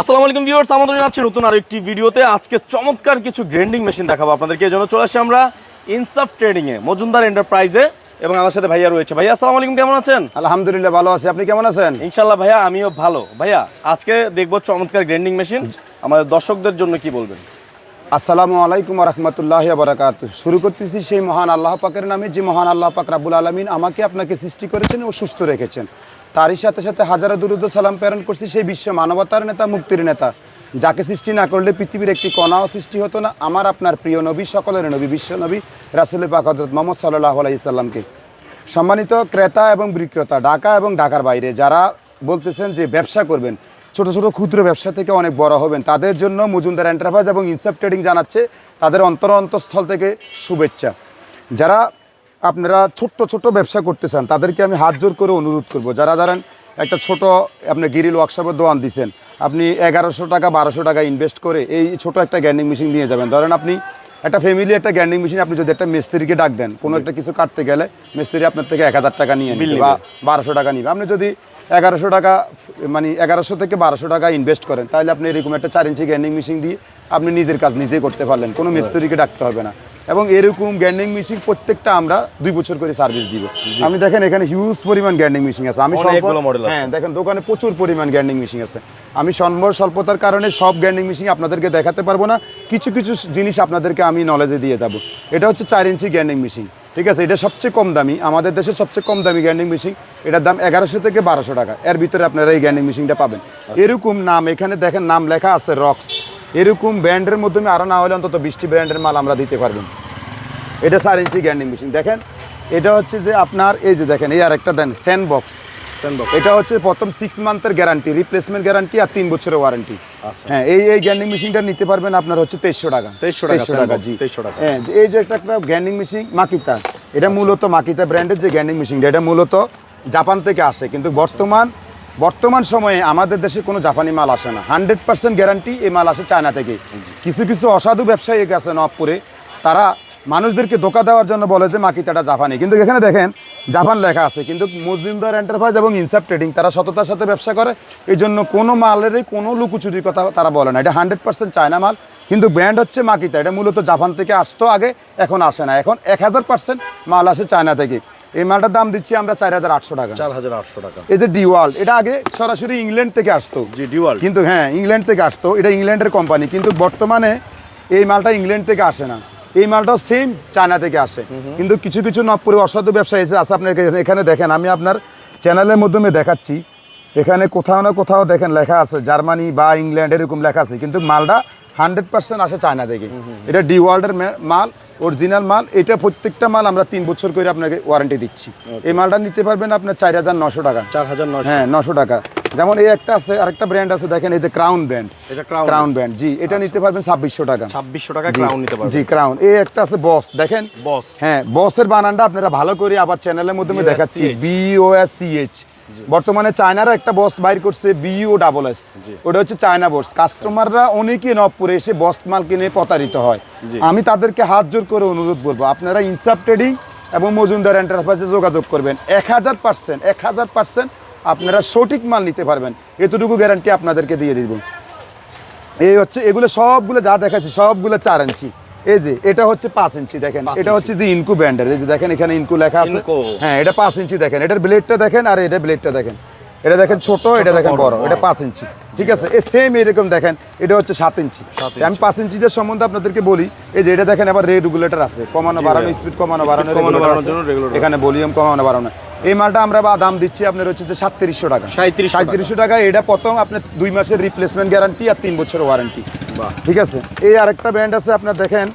আসসালামু আলাইকুম ভিউয়ার্স আমাদের জানাচ্ছি নতুন আরেকটি ভিডিওতে আজকে চমৎকার কিছু গ্রাইন্ডিং মেশিন দেখাবো আপনাদেরকে। এই জন্য চলে আসছি আমরা ইনসাফ ট্রেডিং এ মজুমদার এন্টারপ্রাইজে এবং আমার সাথে ভাইয়া রয়েছে। ভাইয়া আসসালামু আলাইকুম কেমন আছেন? আলহামদুলিল্লাহ ভালো আছি। আপনি কেমন আছেন? ইনশাল্লাহ ভাইয়া আমিও ভালো। ভাইয়া আজকে দেখব চমৎকার গ্রাইন্ডিং মেশিন। আমাদের দর্শকদের জন্য কি বলবেন? আসসালামু আলাইকুম রহমতুল্লাহ বারাকাত শুরু করতেছি সেই মহান আল্লাহ পাকের নামে যে মহান আল্লাহ পাক রাবুল আলমিন আমাকে আপনাকে সৃষ্টি করেছেন ও সুস্থ রেখেছেন। তারই সাথে সাথে হাজারো দুরুদ সালাম প্রেরণ করছি সেই বিশ্ব মানবতার নেতা, মুক্তির নেতা। যাকে সৃষ্টি না করলে পৃথিবীর একটি কণাও সৃষ্টি হতো না। আমার আপনার প্রিয় নবী, সকলের নবী, বিশ্ব নবী, রাসুল পাক হজরত মোহাম্মদ সাল্লাহ আলাইসাল্লামকে সম্মানিত ক্রেতা এবং বিক্রেতা, ঢাকা এবং ঢাকার বাইরে, যারা বলতেছেন যে ব্যবসা করবেন, ছোট ছোট ক্ষুদ্র ব্যবসা থেকে অনেক বড় হবেন, তাদের জন্য মজুমদার এন্টারপ্রাইজ এবং ইনসাফ ট্রেডিং জানাচ্ছে তাদের অন্তর অন্তঃস্থল থেকে শুভেচ্ছা। যারা আপনারা ছোট্ট ছোট ব্যবসা করতে চান তাদেরকে আমি হাত জোর করে অনুরোধ করব। যারা ধরেন একটা ছোট আপনি গিরিল ওয়ার্কশপের দোয়ান দিচ্ছেন আপনি এগারোশো টাকা বারোশো টাকা ইনভেস্ট করে এই ছোট একটা গ্যান্ডিং মেশিন নিয়ে যাবেন। ধরেন আপনি একটা ফ্যামিলি একটা গ্যান্ডিং মেশিন আপনি যদি একটা মিস্ত্রিকে ডাক দেন কোনো একটা কিছু কাটতে গেলে মিস্ত্রি আপনার থেকে এক হাজার টাকা নিয়ে। বা বারোশো টাকা নিবে। আপনি যদি এগারোশো টাকা মানে এগারোশো থেকে বারোশো টাকা ইনভেস্ট করেন। তাহলে আপনি এরকম একটা চার ইঞ্চি গ্যান্ডিং মেশিন দিয়ে আপনি নিজের কাজ নিজেই করতে পারলেন। কোনো মিস্ত্রিকে ডাকতে হবে না। এবং এরকম গ্যান্ডিং মেশিন প্রত্যেকটা আমরা দুই বছর করে সার্ভিস দিব। আপনি দেখেন এখানে হিউজ পরিমাণ গ্যান্ডিং মেশিন আছে। আমি। হ্যাঁ দেখেন দোকানে প্রচুর পরিমাণ গ্যান্ডিং মেশিন আছে। আমি সম্ভব স্বল্পতার কারণে সব গ্যান্ডিং মেশিন আপনাদেরকে দেখাতে পারব না। কিছু কিছু জিনিস আপনাদেরকে আমি নলেজে দিয়ে দেবো। এটা হচ্ছে চার ইঞ্চি গ্যান্ডিং মেশিন ঠিক আছে এটা সবচেয়ে কম দামি। আমাদের দেশের সবচেয়ে কম দামি গ্যান্ডিং মেশিন এটার দাম এগারোশো থেকে বারোশো টাকা। এর ভিতরে আপনারা এই গ্যান্ডিং মেশিনটা পাবেন। এরকম নাম এখানে দেখেন নাম লেখা আছে রক্স এরকম ব্র্যান্ডের মাধ্যমে আরও না হলে অন্তত বৃষ্টি ব্র্যান্ডের মাল আমরা দিতে পারবেন এটা চার ইঞ্চি গ্যান্ডিং মেশিন দেখেন এটা হচ্ছে যে আপনার এই যে দেখেন এই আরেকটা দেন স্যান্ড বক্স। এটা হচ্ছে প্রথম সিক্স মান্থের গ্যারান্টি রিপ্লেসমেন্ট গ্যারান্টি আর তিন বছরের ওয়ারেন্টি আচ্ছা। হ্যাঁ এই এই গ্যান্ডিং মেশিনটা নিতে পারবেন আপনার হচ্ছে তেইশশো টাকা। 2300 টাকা, টাকা জি। 2300 টাকা। হ্যাঁ এই যে একটা একটা গ্যান্ডিং মেশিন মাকিতা এটা। মূলত মাকিতা ব্র্যান্ডের যে গ্যান্ডিং মেশিনটা এটা মূলত জাপান থেকে আসে। কিন্তু বর্তমান বর্তমান সময়ে আমাদের দেশে কোনো জাপানি মাল আসে না। হান্ড্রেড পার্সেন্ট গ্যারান্টি এই মাল আসে চায়না থেকে। কিছু কিছু অসাধু ব্যবসায়ী আছে নবপুরে তারা মানুষদেরকে ধোকা দেওয়ার জন্য বলে যে মাকিতাটা জাপানি। কিন্তু এখানে দেখেন জাপান লেখা আছে কিন্তু মজুমদার এন্টারপ্রাইজ এবং ইনসাপ ট্রেডিং তারা সততার সাথে ব্যবসা করে এই জন্য কোনো মালেরই কোনো লুকুচুরির কথা তারা বলে না। এটা হান্ড্রেড পার্সেন্ট চায়না মাল কিন্তু ব্র্যান্ড হচ্ছে মাকিতা। এটা মূলত জাপান থেকে আসতো আগে এখন আসে না। এখন এক হাজার পার্সেন্ট মাল আসে চায়না থেকে। এই মালটার দাম দিচ্ছি আমরা চার হাজার আটশো টাকা। চার হাজার আটশো টাকা। এই যে ডিওয়াল এটা আগে সরাসরি ইংল্যান্ড থেকে আসতো। জি ডিওয়াল কিন্তু হ্যাঁ ইংল্যান্ড থেকে আসতো। এটা ইংল্যান্ডের কোম্পানি কিন্তু বর্তমানে এই মালটা ইংল্যান্ড থেকে আসে না। এই মালটাও সেম চায়না থেকে আসে। কিন্তু কিছু কিছু নবপুরে অসাধু ব্যবসা এসে আছে আপনার এখানে দেখেন আমি আপনার চ্যানেলের মাধ্যমে দেখাচ্ছি। এখানে কোথাও না কোথাও দেখেন লেখা আছে জার্মানি বা ইংল্যান্ড এরকম লেখা আছে কিন্তু মালটা হান্ড্রেড পার্সেন্ট আসে চায়না থেকে। এটা ডি ওয়ার্ল্ডের মাল। অরিজিনাল মাল এটা প্রত্যেকটা মাল আমরা তিন বছর করে আপনাকে ওয়ারেন্টি দিচ্ছি। এই মালটা নিতে পারবেন আপনার চার হাজার নশো টাকা। চার হাজার নয়শো হ্যাঁ নশো টাকা। যেমন এই একটা আছে আরেকটা ব্র্যান্ড আছে দেখেন এই যে ক্রাউন ব্র্যান্ড এটা ক্রাউন ব্র্যান্ড জি এটা নিতে পারবেন ছাব্বিশশো টাকা। ছাব্বিশশো টাকা ক্রাউন নিতে পারবেন। জি ক্রাউন এই একটা আছে বস দেখেন? বস হ্যাঁ বসের বানানটা আপনারা ভালো করে আবার চ্যানেলের মাধ্যমে BOSCH দেখাচ্ছি বিও এস সি এইচ বর্তমানে চায়নারা একটা বস বাইর করছে বিও ডাবল এস। ওটা হচ্ছে চায়না বস কাস্টমাররা অনেকে নবপুরে এসে বস মাল কিনে প্রতারিত হয়। আমি তাদেরকে হাত জোর করে অনুরোধ করব আপনারা ইনসাফ ট্রেডিং এবং মজুমদার এন্টারপ্রাইজে যোগাযোগ করবেন। এক হাজার পার্সেন্ট এক হাজার পার্সেন্ট আপনারা সঠিক মাল নিতে পারবেন। এতটুকু গ্যারান্টি আপনাদেরকে দিয়ে দিব। এই হচ্ছে এগুলো সবগুলো যা দেখাচ্ছি সবগুলো চার ইঞ্চি। এই যে এটা হচ্ছে পাঁচ ইঞ্চি দেখেন। এটা হচ্ছে যে ইনকু ব্যান্ডের। এই যে দেখেন এখানে ইনকু লেখা আছে। হ্যাঁ এটা পাঁচ ইঞ্চি দেখেন। এটার ব্লেডটা দেখেন আর এটা ব্লেডটা দেখেন। এটা দেখেন ছোট এটা দেখেন বড়। এটা পাঁচ ইঞ্চি। ঠিক আছে? এই সেম এরকম দেখেন এটা হচ্ছে সাত ইঞ্চি। আমি পাঁচ ইঞ্চিটার সম্বন্ধে আপনাদেরকে বলি এই যে এটা দেখেন আবার রেগুলেটর আছে। কমানো বাড়ানো স্পিড কমানো বাড়ানো এখানে ভলিউম কমানো বাড়ানো। এই মালটা আমরা বা দাম দিচ্ছি আপনার হচ্ছে যে সাতত্রিশশো টাকা। 3700 টাকা। সাঁত্রিশশো টাকা এটা প্রথম আপনার দুই মাসের রিপ্লেসমেন্ট গ্যারান্টি আর তিন বছর ওয়ারেন্টি ঠিক আছে? এই আরেকটা ব্র্যান্ড আছে আপনার দেখেন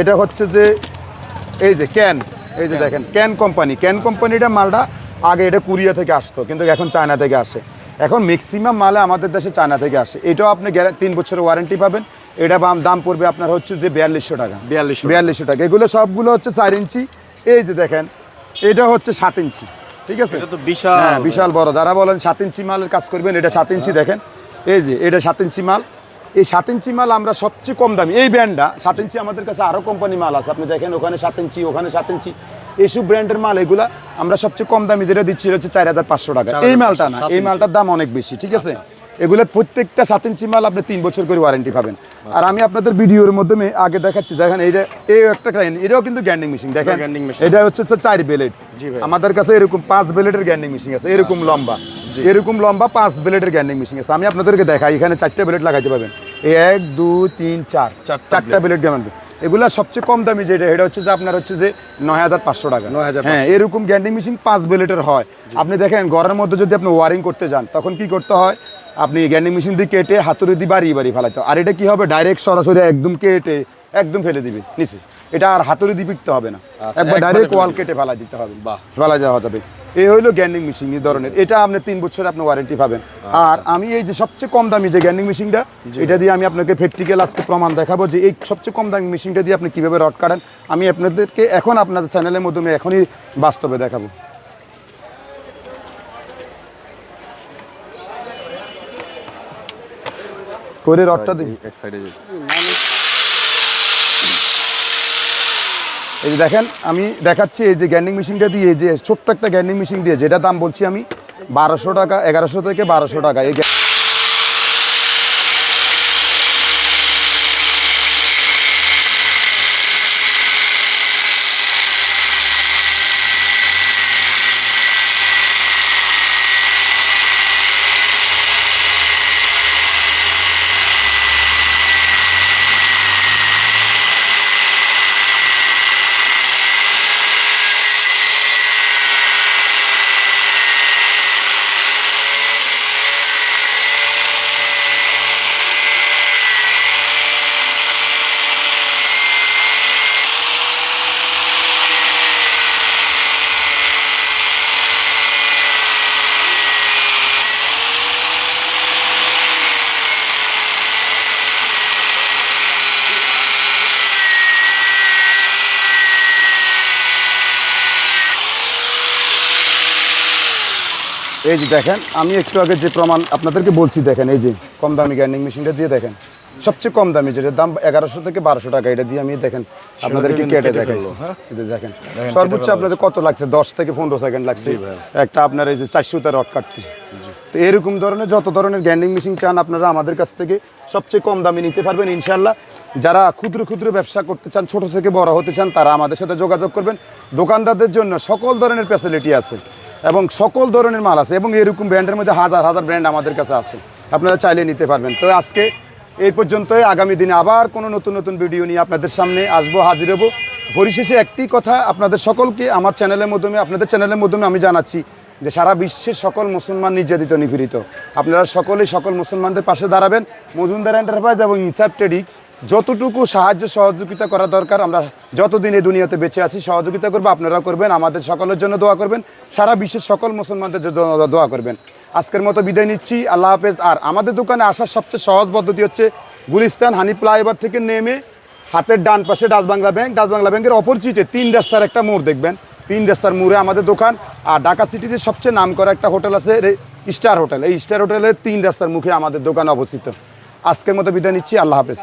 এটা হচ্ছে যে এই যে ক্যান এই যে দেখেন ক্যান কোম্পানি ক্যান কোম্পানিটা মালটা আগে এটা কুরিয়া থেকে আসতো কিন্তু এখন চায়না থেকে আসে। এখন ম্যাক্সিমাম মালে আমাদের দেশে চায়না থেকে আসে। এটাও আপনি তিন বছরের ওয়ারেন্টি পাবেন। এটা দাম পড়বে আপনার হচ্ছে যে বিয়াল্লিশশো টাকা। বিয়াল্লিশশো বিয়াল্লিশশো টাকা। এগুলো সবগুলো হচ্ছে চার ইঞ্চি। এই যে দেখেন এটা হচ্ছে সাত ইঞ্চি। ঠিক আছে? বিশাল। হ্যাঁ বিশাল বড়। যারা বলেন সাত ইঞ্চি মালের কাজ করবেন এটা সাত ইঞ্চি দেখেন। এই যে এটা সাত ইঞ্চি মাল। এই সাত ইঞ্চি মাল আমরা সবচেয়ে কম দামি। এই ব্র্যান্ডটা সাত ইঞ্চি আমাদের কাছে আরও কোম্পানি মাল আছে। আপনি দেখেন ওখানে সাত ইঞ্চি ওখানে সাত ইঞ্চি। এইসব ব্র্যান্ডের মাল এগুলা আমরা সবচেয়ে কম দামি যেটা দিচ্ছি এটা হচ্ছে চার হাজার পাঁচশো টাকা। এই মালটা না এই মালটার দাম অনেক বেশি ঠিক আছে? এগুলো প্রত্যেকটা সাত ইঞ্চি মাল আপনি তিন বছর করে ওয়ারেন্টি পাবেন। আর আমি আপনাদের ভিডিওর মাধ্যমে আগে দেখাচ্ছি দেখেন এইটা এই একটা ক্লাইন এটাও কিন্তু গ্যান্ডিং মেশিন দেখেন। এটা হচ্ছে চার বেলেট। আমাদের কাছে এরকম পাঁচ বেলেটের গ্যান্ডিং মেশিন আছে এরকম লম্বা। এরকম লম্বা পাঁচ বেলেটের গ্যান্ডিং মেশিন আছে। আমি আপনাদেরকে দেখাই এখানে চারটে বেলেট লাগাইতে পারবেন। এক দুই তিন চার। চারটা বেলেট গ্যান্ডিং এগুলা সবচেয়ে কম দামি যেটা এটা হচ্ছে যে আপনার হচ্ছে যে নয় হাজার পাঁচশো টাকা। হ্যাঁ এরকম গ্যান্ডিং মেশিন পাঁচ বেলেটের হয়। আপনি দেখেন ঘরের মধ্যে যদি আপনি ওয়ারিং করতে যান তখন কি করতে হয়? আপনি গ্যান্ডিং মেশিন দিয়ে কেটে হাতুড়ি দিয়ে বাড়িয়ে বাড়িয়ে ফেলাইতে। আর এটা কি হবে? ডাইরেক্ট সরাসরি একদম কেটে একদম ফেলে দিবে নিচে। এটা আর হাতুড়ি দিয়ে পিটতে হবে না। একবার ডাইরেক্ট ওয়াল কেটে ফেলা দিতে হবে। বাহ। ফেলা দেওয়া যাবে। এই হইল গ্যান্ডিং মেশিন এই ধরনের। এটা আপনি তিন বছর আপনি ওয়ারেন্টি পাবেন। আর আমি এই যে সবচেয়ে কম দামি যে গ্যান্ডিং মেশিনটা এটা দিয়ে আমি আপনাকে প্র্যাকটিক্যাল আজকে প্রমাণ দেখাবো যে এই সবচেয়ে কম দামি মেশিনটা দিয়ে আপনি কীভাবে রড কাটান। আমি আপনাদেরকে এখন আপনাদের চ্যানেলের মাধ্যমে এখনই বাস্তবে দেখাবো। করে রডটা দিই এক সাইডে এই যে দেখেন, আমি দেখাচ্ছি এই যে গ্যান্ডিং মেশিনটা দিয়ে যে ছোট্ট একটা গ্যান্ডিং মেশিন দিয়ে যেটা দাম বলছি আমি বারোশো টাকা, এগারোশো থেকে বারোশো টাকা। এই এই যে দেখেন আমি একটু আগে যে প্রমাণ আপনাদেরকে বলছি দেখেন এই যে কম দামি গ্যান্ডিং মেশিনটা দিয়ে দেখেন। সবচেয়ে কম দামি যেটা দাম এগারোশো থেকে বারোশো টাকা এটা দিয়ে আমি দেখেন আপনাদেরকে কেটে হ্যাঁ? দেখেন সর্বোচ্চ আপনাদের কত লাগছে? দশ থেকে পনেরো সেকেন্ড লাগছে। একটা আপনার এই যে চারশোতে রড কাটতে। তো এরকম ধরনের যত ধরনের গ্যান্ডিং মেশিন চান আপনারা আমাদের কাছ থেকে সবচেয়ে কম দামে নিতে পারবেন ইনশাল্লাহ যারা ক্ষুদ্র ক্ষুদ্র ব্যবসা করতে চান ছোট থেকে বড় হতে চান তারা আমাদের সাথে যোগাযোগ করবেন। দোকানদারদের জন্য সকল ধরনের ফ্যাসিলিটি আছে। এবং সকল ধরনের মাল আছে এবং এরকম ব্র্যান্ডের মধ্যে হাজার হাজার ব্র্যান্ড আমাদের কাছে আছে। আপনারা চাইলে নিতে পারবেন। তো আজকে এই পর্যন্তই। আগামী দিনে আবার কোনো নতুন নতুন ভিডিও নিয়ে আপনাদের সামনে আসব, হাজির হব। পরিশেষে একটি কথা আপনাদের সকলকে, আমার চ্যানেলের মাধ্যমে, আপনাদের চ্যানেলের মাধ্যমে আমি জানাচ্ছি যে সারা বিশ্বের সকল মুসলমান নির্যাতিত, নিপীড়িত। আপনারা সকলেই সকল মুসলমানদের পাশে দাঁড়াবেন। মজুমদার এন্টারপ্রাইজ এবং ইনসাফ ট্রেডিং যতটুকু সাহায্য সহযোগিতা করা দরকার, আমরা যতদিন এই দুনিয়াতে বেঁচে আছি, সহযোগিতা করব আপনারা করবেন, আমাদের সকলের জন্য দোয়া করবেন, সারা বিশ্বের সকল মুসলমানদের জন্য দোয়া করবেন। আজকের মতো বিদায় নিচ্ছি, আল্লাহ হাফেজ। আর আমাদের দোকানে আসার সবচেয়ে সহজ পদ্ধতি হচ্ছে গুলিস্তান হানি ফ্লাইওভার থেকে নেমে হাতের ডান পাশে Dutch Bangla bank, Dutch Bangla ব্যাংকের অপরিচিতে তিন রাস্তার একটা মোড় দেখবেন। তিন রাস্তার মোড়ে আমাদের দোকান, আর ঢাকা সিটিতে সবচেয়ে নাম করা একটা হোটেল আছে স্টার হোটেল। এই স্টার হোটেলের তিন রাস্তার মুখে আমাদের দোকান অবস্থিত। আজকের মতো বিদায় নিচ্ছি, আল্লাহ হাফেজ।